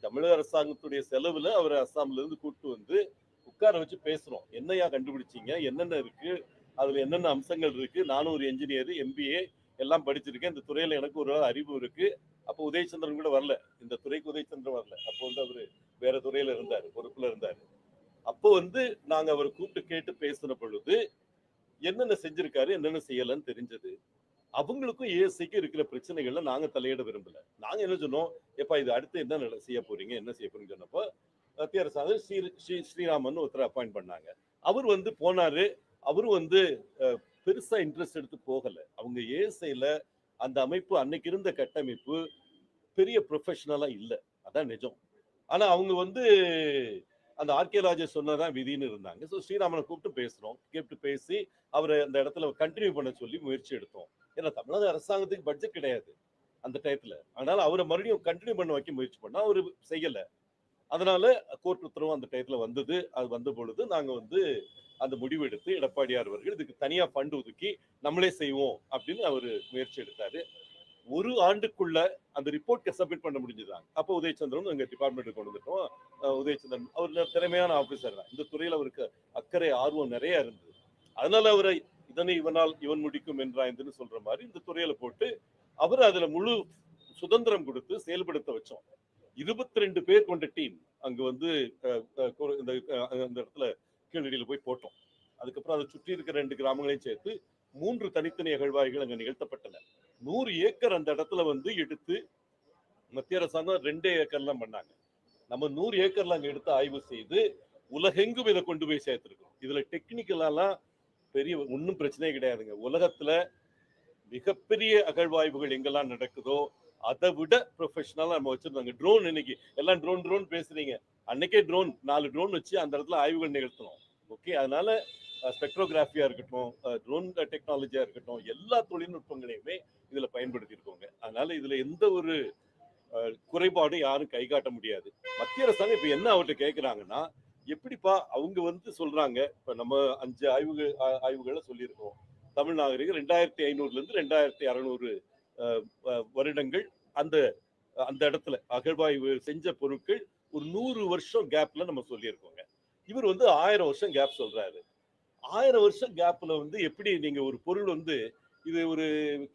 தமிழக அரசாங்கத்துடைய செலவுல அவரை அஸ்ஸாம்ல இருந்து கூப்பிட்டு வந்து உட்கார வச்சு பேசுறோம். என்னையா கண்டுபிடிச்சீங்க? என்னென்ன இருக்கு? அதுல என்னென்ன அம்சங்கள் இருக்கு? நானும் ஒரு என்ஜினியர் எம்பிஏ எல்லாம் படிச்சிருக்கேன். இந்த துறையில எனக்கு ஒரு அறிவு இருக்கு. அப்போ உதயச்சந்திரன் கூட வரல. இந்த துறைக்கு உதயச்சந்திரன் வரல. அப்போ வந்து அவரு வேற துறையில இருந்தாரு பொறுப்புல இருந்தாரு. அப்போ வந்து நாங்க அவரை கூப்பிட்டு கேட்டு பேசின பொழுது என்னென்ன செஞ்சிருக்காரு என்னென்ன செய்யலன்னு தெரிஞ்சது. அவங்களுக்கும் ஏஎஸ்ஐக்கு இருக்கிற பிரச்சனைகள்ல நாங்க தலையிட விரும்பல. நாங்க என்ன சொன்னோம் எப்பா இது அடுத்து என்ன செய்ய போறீங்க என்ன செய்ய போறீங்கன்னு சொன்னப்போ மத்திய அரசாங்கம் ஸ்ரீ ஸ்ரீ ஸ்ரீராமன் ஒருத்தர் அப்பாயிண்ட் பண்ணாங்க. அவர் வந்து போனாரு. அவரும் வந்து அஹ், பெருசா இன்ட்ரெஸ்ட் எடுத்து போகல. அவங்க ஏஎஸ்ஐல அந்த அமைப்பு அன்னைக்கு இருந்த கட்டமைப்பு பெரிய ப்ரொஃபஷனலாக இல்லை. அதான் நிஜம். ஆனால் அவங்க வந்து அந்த ஆர்கே ராஜா சொன்னதான் விதின்னு இருந்தாங்க. ஸோ ஸ்ரீராமனை கூப்பிட்டு பேசுகிறோம் கேட்டு பேசி அவரை அந்த இடத்துல கண்டினியூ பண்ண சொல்லி முயற்சி எடுத்தோம். ஏன்னா தமிழக அரசாங்கத்துக்கு பட்ஜெட் கிடையாது அந்த டயத்தில் அதனால் அவரை மறுபடியும் கண்டினியூ பண்ண வைக்க முயற்சி பண்ணால் அவர் செய்யலை. அதனால கோர்ட் உத்தரவு அந்த டயத்துல வந்தது. அது வந்த பொழுது நாங்க வந்து அந்த முடிவு எடுத்து எடப்பாடியார் அவர்கள் இதுக்கு தனியா ஃபண்ட் ஒதுக்கி நம்மளே செய்வோம் அப்படின்னு அவர் முயற்சி எடுத்தாரு. ஒரு ஆண்டுக்குள்ள அந்த ரிப்போர்ட் சப்மிட் பண்ண முடிஞ்சுதாங்க. அப்போ உதயச்சந்திரன் எங்க டிபார்ட்மெண்ட்டுக்கு கொண்டு வந்துட்டோம். உதயச்சந்திரன் அவர் திறமையான ஆபீசர் தான். இந்த துறையில அவருக்கு அக்கறை ஆர்வம் நிறைய இருந்தது. அதனால அவரை இதனை இவனால் இவன் முடிக்கும் என்றாய்ந்துன்னு சொல்ற மாதிரி இந்த துறையில போட்டு அவர் அதுல முழு சுதந்திரம் கொடுத்து செயல்படுத்த வச்சோம். இருபத்தி ரெண்டு பேர் கொண்ட டீம் அங்க வந்து இந்த அந்த இடத்துல கீழடியில் போய் போட்டோம். அதுக்கப்புறம் அதை சுற்றி இருக்கிற ரெண்டு கிராமங்களையும் சேர்த்து மூன்று தனித்தனி அகழ்வாய்கள் அங்க நிகழ்த்தப்பட்டன. நூறு ஏக்கர் அந்த இடத்துல வந்து எடுத்து மத்திய அரசாங்கம் ரெண்டே ஏக்கர்லாம் பண்ணாங்க. நம்ம நூறு ஏக்கர்ல அங்க எடுத்து ஆய்வு செய்து உலகெங்கும் இதை கொண்டு போய் சேர்த்துருக்கோம் இதுல டெக்னிக்கலாலாம் பெரிய ஒன்றும் பிரச்சனையே கிடையாதுங்க. உலகத்துல மிகப்பெரிய அகழ்வாய்வுகள் எங்கெல்லாம் நடக்குதோ அதை விட ப்ரொஃபஷனலாக நம்ம வச்சுருந்தாங்க ட்ரோன் இன்னைக்கு எல்லாம் ட்ரோன் ட்ரோன் பேசுறீங்க. அன்னைக்கே ட்ரோன் நாலு ட்ரோன் வச்சு அந்த இடத்துல ஆய்வுகள் நிகழ்த்தணும். ஓகே அதனால ஸ்பெக்ட்ரோகிராஃபியாக இருக்கட்டும் ட்ரோன் டெக்னாலஜியாக இருக்கட்டும் எல்லா தொழில்நுட்பங்களையுமே இதில் பயன்படுத்தியிருக்கோங்க. அதனால இதில் எந்த ஒரு குறைபாடும் யாரும் கை காட்ட முடியாது. மத்திய அரசாங்கம் இப்போ என்ன அவர்கிட்ட கேட்குறாங்கன்னா எப்படிப்பா அவங்க வந்து சொல்றாங்க இப்போ நம்ம அஞ்சு ஆய்வுகள் ஆய்வுகளை சொல்லியிருக்கோம். தமிழ் நாகரிகம் ரெண்டாயிரத்தி ஐநூறுலேருந்து ரெண்டாயிரத்தி அறநூறு வருடங்கள் அந்த அந்த இடத்துல அகழ்வாய்வு செஞ்ச பொருட்கள் ஒரு நூறு வருஷம் கேப்ல நம்ம சொல்லியிருக்கோங்க. இவர் வந்து ஆயிரம் வருஷம் கேப் சொல்றாரு. ஆயிரம் வருஷம் கேப்ல வந்து எப்படி நீங்க ஒரு பொருள் வந்து இது ஒரு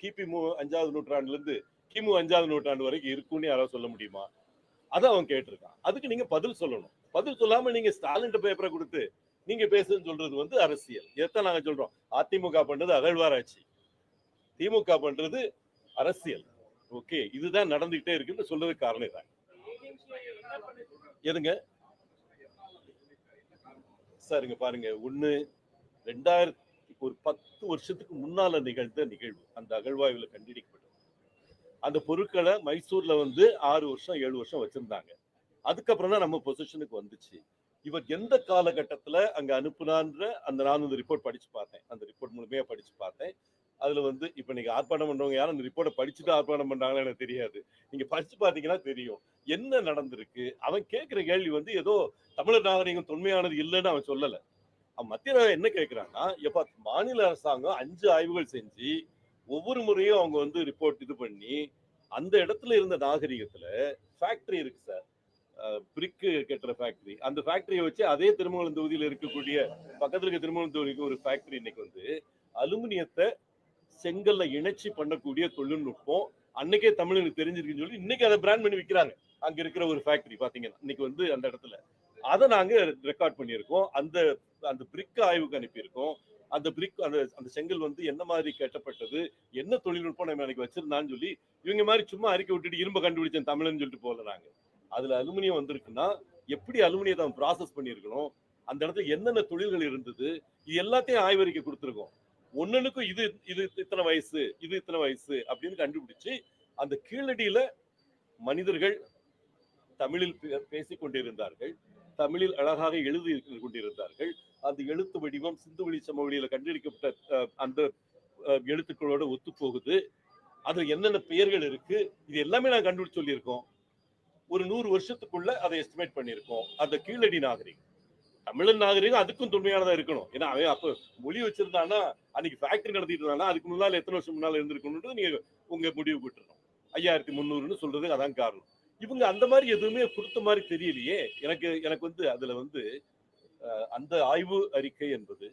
கிபி மு அஞ்சாவது நூற்றாண்டுல இருந்து கிமு அஞ்சாவது நூற்றாண்டு வரைக்கும் இருக்கும்னு யாராவது சொல்ல முடியுமா? அதை அவன் கேட்டிருக்கான். அதுக்கு நீங்க பதில் சொல்லணும். பதில் சொல்லாம நீங்க ஸ்டாலின் பேப்பரை கொடுத்து நீங்க பேசுன்னு சொல்றது வந்து அரசியல். இதைத்தான் நாங்க சொல்றோம். அதிமுக பண்றது அகழ்வாராய்ச்சி. திமுக பண்றது அரசியல். ஓகே இதுதான் நடந்துகிட்டே இருக்குன்னு சொல்றதுக்கு காரணம் இதான் எதுங்க? சரிங்க பாருங்க. ஒன்று ரெண்டாயிரத்தி ஒரு பத்து வருஷத்துக்கு முன்னால நிகழ்ந்த நிகழ்வு. அந்த அகழ்வாய்வுல கண்டுபிடிக்கப்பட்டது அந்த பொருட்களை மைசூர்ல வந்து ஆறு வருஷம் ஏழு வருஷம் வச்சிருந்தாங்க. அதுக்கப்புறம் தான் நம்ம பொசிஷனுக்கு வந்துச்சு. இவர் எந்த காலகட்டத்துல அங்க அனுப்புனான்ற அந்த நான் அந்த ரிப்போர்ட் படிச்சு பார்த்தேன். அந்த ரிப்போர்ட் முழுமையா படிச்சு பார்த்தேன். அதுல வந்து இப்ப நீங்க ஆர்ப்பாட்டம் பண்றவங்க யாரும் அந்த ரிப்போர்ட்டை படிச்சுட்டு ஆர்ப்பாட்டம் பண்றாங்கன்னு எனக்கு தெரியாது. நீங்க படிச்சு பாத்தீங்கன்னா தெரியும். என்ன நடந்திருக்கு? அவன் கேட்கிற கேள்வி வந்து ஏதோ தமிழர் நாகரிகம் தொன்மையானது இல்லைன்னு அவன் சொல்லல. அவன் மத்திய என்ன கேட்கிறான்னா எப்ப மாநில அரசாங்கம் அஞ்சு ஆய்வுகள் செஞ்சு ஒவ்வொரு முறையும் அவங்க வந்து ரிப்போர்ட் இது பண்ணி அந்த இடத்துல இருந்த நாகரிகத்துல ஃபேக்டரி இருக்கு சார் பிரிக்கு கட்டுற ஃபேக்டரி அந்த ஃபேக்டரியை வச்சு அதே திருமங்கலம் தொகுதியில் இருக்கக்கூடிய பக்கத்துல இருக்க திருமங்கலம் தொகுதிக்கு ஒரு ஃபேக்டரி இன்னைக்கு வந்து அலுமினியத்தை செங்கல்ல இணைச்சி பண்ணக்கூடிய தொழில்நுட்பம் அன்னைக்கே தமிழனுக்கு தெரிஞ்சிருக்குன்னு சொல்லி இன்னைக்கு அதை பிராண்ட் பண்ணி விற்கிறாங்க அங்க இருக்கிற ஒரு ஃபேக்டரி பாத்தீங்கன்னா இன்னைக்கு வந்து அந்த இடத்துல. அதை நாங்க ரெக்கார்ட் பண்ணியிருக்கோம். அந்த அந்த பிரிக் ஆய்வுக்கு அனுப்பியிருக்கோம். அந்த பிரிக் அந்த அந்த செங்கல் வந்து என்ன மாதிரி கட்டப்பட்டது என்ன தொழில்நுட்பம் நம்ம எனக்கு வச்சிருந்தான்னு சொல்லி இவங்க மாதிரி சும்மா அறிக்கை விட்டுட்டு இரும்ப கண்டுபிடிச்சேன் தமிழ்னு சொல்லிட்டு போல நாங்க. அதுல அலுமினியம் வந்திருக்குன்னா எப்படி அலுமினியத்தை ப்ராசஸ் பண்ணியிருக்கணும்? அந்த இடத்துல என்னென்ன தொழில்கள் இருந்தது? இது எல்லாத்தையும் ஆய்வறிக்கை கொடுத்துருக்கோம். ஒன்னனுக்கும் இது இது இத்தனை வயசு இது இத்தனை வயசு அப்படின்னு கண்டுபிடிச்சு அந்த கீழடியில மனிதர்கள் தமிழில் பே- பேசிக் கொண்டிருந்தார்கள். தமிழில் அழகாக எழுதி கொண்டிருந்தார்கள். அந்த எழுத்து வடிவம் சிந்துவெளி சமவெளியில கண்டெடுக்கப்பட்ட அந்த எழுத்துக்களோட ஒத்து போகுது அது என்னென்ன பெயர்கள் இருக்கு? இது எல்லாமே நான் கண்டுபிடிச்சு சொல்லியிருக்கோம். ஒரு நூறு வருஷத்துக்குள்ள அதை எஸ்டிமேட் பண்ணியிருக்கோம். அந்த கீழடி நாகரிகம். தமிழன் நாகரிகம் அதுக்கும் தொன்மையானதா இருக்கணும். ஏன்னா அவன் அப்ப மொழி வச்சிருந்தானா அன்னைக்கு ஃபேக்டரி நடத்திட்டு இருந்தானா அதுக்கு முன்னால எத்தனை வருஷம் முன்னால இருந்திருக்கணும்னு நீங்க உங்க முடிவு விட்டுறணும். ஐயாயிரத்தி முந்நூறுன்னு சொல்றது அதான் காரணம். இவங்க அந்த மாதிரி எதுவுமே கொடுத்த மாதிரி தெரியலையே. எனக்கு எனக்கு வந்து அதுல வந்து அஹ், அந்த ஆய்வு அறிக்கை என்பது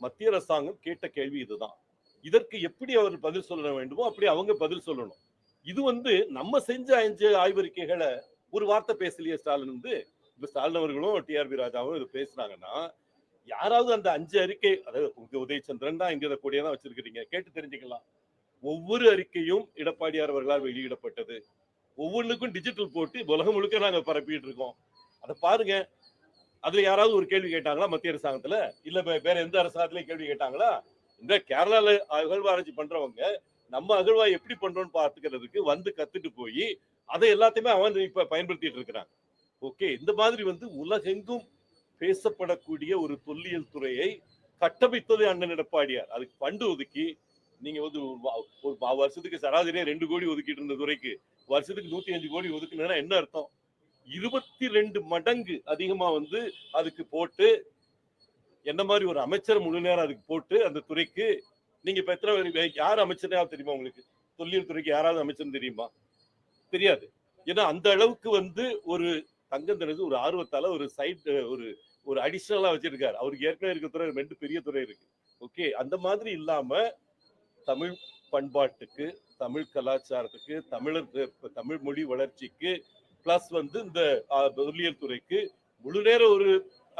மத்திய அரசாங்கம் கேட்ட கேள்வி இதுதான். இதற்கு எப்படி அவர் பதில் சொல்ல வேண்டுமோ அப்படி அவங்க பதில் சொல்லணும். இது வந்து நம்ம செஞ்ச அஞ்சு ஆய்வறிக்கைகளை ஒரு வார்த்தை பேசலையே ஸ்டாலின் வந்து இப்ப ஸ்டாலின் அவர்களும் டிஆர்பி ராஜாவும் இது பேசுனாங்கன்னா யாராவது அந்த அஞ்சு அறிக்கை அதாவது உங்க உதயச்சந்திரன் தான் இங்க இதை கூடிய தான் வச்சிருக்கிறீங்க. கேட்டு தெரிஞ்சுக்கலாம். ஒவ்வொரு அறிக்கையும் எடப்பாடியார் அவர்களால் வெளியிடப்பட்டது. ஒவ்வொன்றுக்கும் டிஜிட்டல் போட்டு உலகம் முழுக்க நாங்க பரப்பிட்டு இருக்கோம். அதை பாருங்க. அதுல யாராவது ஒரு கேள்வி கேட்டாங்களா மத்திய அரசாங்கத்துல? இல்ல வேற எந்த அரசாங்கத்திலயும் கேள்வி கேட்டாங்களா? இந்த கேரளால அகழ்வாராய்ச்சி பண்றவங்க நம்ம அகழ்வாய் எப்படி பண்றோம்னு பாத்துக்கிறதுக்கு வந்து கத்துட்டு போய் அதை எல்லாத்தையுமே அவன் இப்ப பயன்படுத்திட்டு இருக்கிறாங்க ஓகே இந்த மாதிரி வந்து உலகெங்கும் பேசப்படக்கூடிய ஒரு தொல்லியல் துறையை கட்டமைத்தது அண்ணன் எடப்பாடியார். அதுக்கு பண்டு ஒதுக்கி நீங்க வந்து ஒரு வா- ஒரு வருஷத்துக்கு சராசரியா ரெண்டு கோடி ஒதுக்கிட்டு இருந்த துறைக்கு வருஷத்துக்கு நூத்தி அஞ்சு கோடி ஒதுக்குனா என்ன அர்த்தம்? இருபத்தி ரெண்டு மடங்கு அதிகமா வந்து அதுக்கு போட்டு என்ன மாதிரி ஒரு அமைச்சர் முழு நேரம் அதுக்கு போட்டு அந்த துறைக்கு நீங்க இப்ப எத்தனை யார் அமைச்சரா தெரியுமா உங்களுக்கு? தொல்லியல் துறைக்கு யாராவது அமைச்சர் தெரியுமா? தெரியாது. ஏன்னா அந்த அளவுக்கு வந்து ஒரு தங்கம் தினசு ஒரு ஆர்வத்தால ஒரு சைட் ஒரு ஒரு அடிஷ்னலாக வச்சிருக்காரு. அவருக்கு ஏற்கனவே இருக்க துறை ரெண்டு பெரிய துறை இருக்கு. ஓகே அந்த மாதிரி இல்லாம தமிழ் பண்பாட்டுக்கு தமிழ் கலாச்சாரத்துக்கு தமிழர் தமிழ் மொழி வளர்ச்சிக்கு பிளஸ் வந்து இந்த தொல்லியல் துறைக்கு முழு நேர ஒரு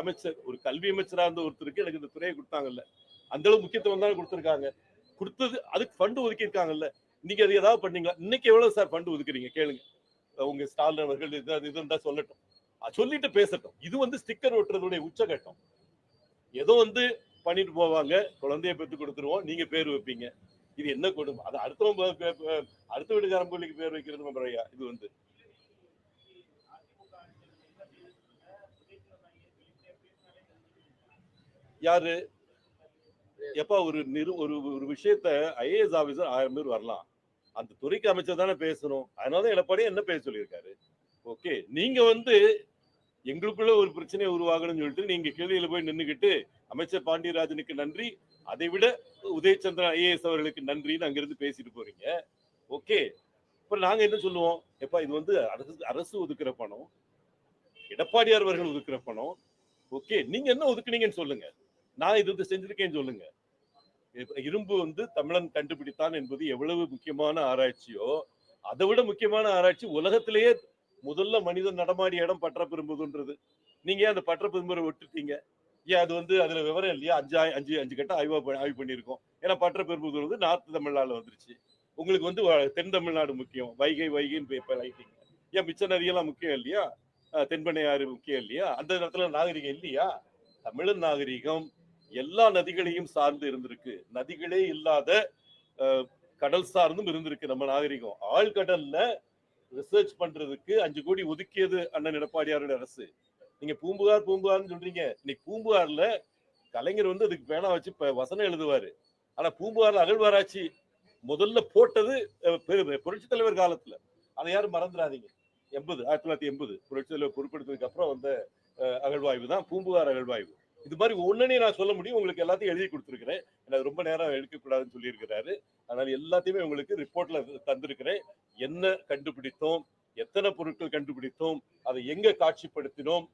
அமைச்சர் ஒரு கல்வி அமைச்சராக இருந்த ஒருத்தருக்கு எனக்கு இந்த துறையை கொடுத்தாங்கல்ல. அந்த அளவு முக்கியத்துவம் தான் கொடுத்துருக்காங்க. கொடுத்தது அதுக்கு ஃபண்டு ஒதுக்கியிருக்காங்கல்ல. நீங்க இன்னைக்கு அது ஏதாவது பண்ணீங்களா? இன்னைக்கு எவ்வளவு சார் ஃபண்டு ஒதுக்குறீங்க? கேளுங்க. உங்க ஸ்டாலின் அவர்கள் இது இருந்தா சொல்லட்டும். சொல்லிட்டு பேசட்டும். இது வந்து ஸ்டிக்கர் ஒட்டுறதுடைய உச்சகட்டம். ஏதோ வந்து பண்ணிட்டு போவாங்க குழந்தைய பெற்று கொடுத்துருவோம் நீங்க பேர் வைப்பீங்க. இது என்ன கொடுமை? அது அடுத்தவன் அடுத்த வீட்டுக்காரன் பிள்ளைக்கு பேர் வைக்கிறது முறையா இது வந்து. யாரு? எப்பா ஒரு நிறு ஒரு ஒரு விஷயத்த ஐஏஎஸ் ஆபீசர் ஆயிரம் பேர் வரலாம். அந்த துறைக்கு அமைச்சர் தானே பேசணும். அதனால தான் எடப்பாடி என்ன பேச சொல்லியிருக்காரு. ஓகே நீங்க வந்து எங்களுக்குள்ள ஒரு பிரச்சனையை உருவாகணும்னு சொல்லிட்டு நீங்க கேள்வியில போய் நின்றுக்கிட்டு அமைச்சர் பாண்டியராஜனுக்கு நன்றி அதை விட உதயச்சந்திரன் ஐஏஎஸ் அவர்களுக்கு நன்றின்னு அங்கிருந்து பேசிட்டு போறீங்க. ஓகே இப்ப நாங்க என்ன சொல்லுவோம்? எப்பா இது வந்து அரசு அரசு ஒதுக்குற பணம் எடப்பாடியார் அவர்கள் ஒதுக்குற பணம். ஓகே நீங்க என்ன ஒதுக்குனீங்கன்னு சொல்லுங்க. நான் இது வந்து செஞ்சிருக்கேன்னு சொல்லுங்க. இரும்பு வந்து தமிழன் கண்டுபிடித்தான் என்பது எவ்வளவு முக்கியமான ஆராய்ச்சியோ அதை விட முக்கியமான ஆராய்ச்சி உலகத்திலேயே முதல்ல மனிதன் நடமாடிய இடம் பற்ற பெரும்புதுன்றது நீங்க ஏன் அந்த பற்ற பெரும்புரை விட்டுட்டீங்க? ஏன் அது வந்து அதுல விவரம் இல்லையா? அஞ்சு அஞ்சு அஞ்சு கட்ட ஆய்வா ஆய்வு பண்ணியிருக்கோம். ஏன்னா பற்ற பெரும்புதூர் வந்து நார்த் தமிழ்நாடுல வந்துருச்சு. உங்களுக்கு வந்து வ- தென் தமிழ்நாடு முக்கியம். வைகை வைகைன்னு இப்ப லைட்டிங் ஏன் மிச்ச நதியெல்லாம் முக்கியம் இல்லையா? அஹ் ஆறு முக்கியம் இல்லையா? அந்த இடத்துல நாகரிகம் இல்லையா? தமிழன் நாகரிகம் எல்லா நதிகளையும் சார்ந்து இருந்திருக்கு. நதிகளே இல்லாத கடல் சார்ந்தும் இருந்திருக்கு நம்ம நாகரிகம். ஆழ்கடல்ல ரிசர்ச் பண்றதுக்கு அஞ்சு கோடி ஒதுக்கியது அண்ணன் எடப்பாடியாரோட அரசு. நீங்க பூம்புகார் பூம்புகார்னு சொல்றீங்க. இன்னைக்கு பூம்புகார்ல கலைஞர் வந்து அதுக்கு பேனா வச்சு ப- வசனம் எழுதுவாரு. ஆனா பூம்புகார்ல அகழ்வாராய்ச்சி முதல்ல போட்டது புரட்சி தலைவர் காலத்துல. அதை யாரும் மறந்துடாதீங்க. எண்பது ஆயிரத்தி தொள்ளாயிரத்தி எண்பது. புரட்சி தலைவர் பொறுப்பெடுத்ததுக்கு அப்புறம் வந்த அகழ்வாய்வு தான் பூம்புகார் அகழ்வாய்வு. இது மாதிரி ஒன்னே நான் சொல்ல முடியும். உங்களுக்கு எல்லாத்தையும் எழுதி கொடுத்துருக்கிறேன். எனக்கு ரொம்ப நேரம் எடுக்கக்கூடாதுன்னு சொல்லியிருக்கிறாரு. அதனால எல்லாத்தையுமே உங்களுக்கு ரிப்போர்ட்ல தந்திருக்கிறேன். என்ன கண்டுபிடித்தோம்? எத்தனை பொருட்கள் கண்டுபிடித்தோம்? அதை எங்க காட்சிப்படுத்தினோம்?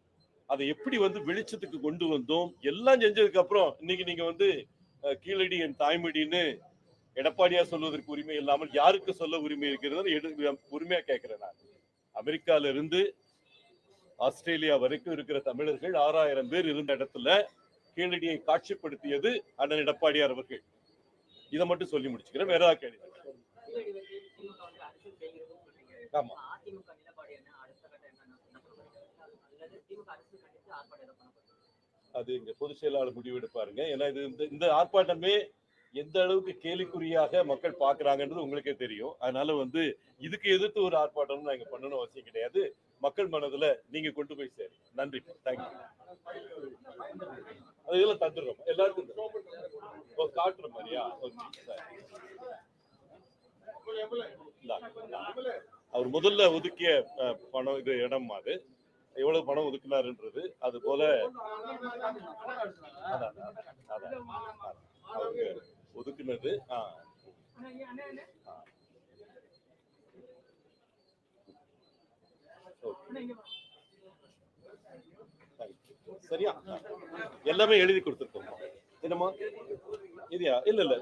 அதை எப்படி வந்து வெளிச்சத்துக்கு கொண்டு வந்தோம்? எல்லாம் செஞ்சதுக்கு அப்புறம் இன்னைக்கு நீங்க வந்து கீழடி என் தாய்மடின்னு எடப்பாடியா சொல்வதற்கு உரிமை இல்லாமல் யாருக்கு சொல்ல உரிமை இருக்கிறது உரிமையா கேட்கிறேன் நான். அமெரிக்கால இருந்து ஆஸ்திரேலியா வரைக்கும் இருக்கிற தமிழர்கள் ஆறாயிரம் பேர் இருந்த இடத்துல கீழடியை காட்சிப்படுத்தியது அண்ணன் எடப்பாடியார் அவர்கள். இதை மட்டும் சொல்லி முடிச்சுக்கிறேன் வேற ஏதாவது கேள்வி? ஆமா. அது இங்க பொதுச் செயலாளர் முடிவெடுப்பாருங்க. ஏன்னா இது இந்த இந்த ஆர்ப்பாட்டமே எந்த அளவுக்கு கேலிக்குறியாக மக்கள் பாக்குறாங்கன்றது உங்களுக்கே தெரியும். அதனால வந்து இதுக்கு எதிர்த்து ஒரு ஆர்ப்பாட்டம் நாங்க பண்ணணும் அவசியம் கிடையாது. மக்கள் மனதுல நீங்க கொண்டு போய் சேரு. நன்றி. தேங்க்யூ அது இதெல்லாம் தந்துடுறோம். எல்லாருக்கும் காட்டுற மாதிரியா? அவர் முதல்ல ஒதுக்கிய பணம் இது இடம் அது. எவ்வளவு பணம் ஒதுக்குனாருன்றது. அது போல அதான், அதான், அதான். அவங்க ஒதுக்குனது ஆ. சரியா? எல்லாமே எழுதி கொடுத்துருக்கோம். என்னம்மா? இதுயா? இல்ல இல்ல.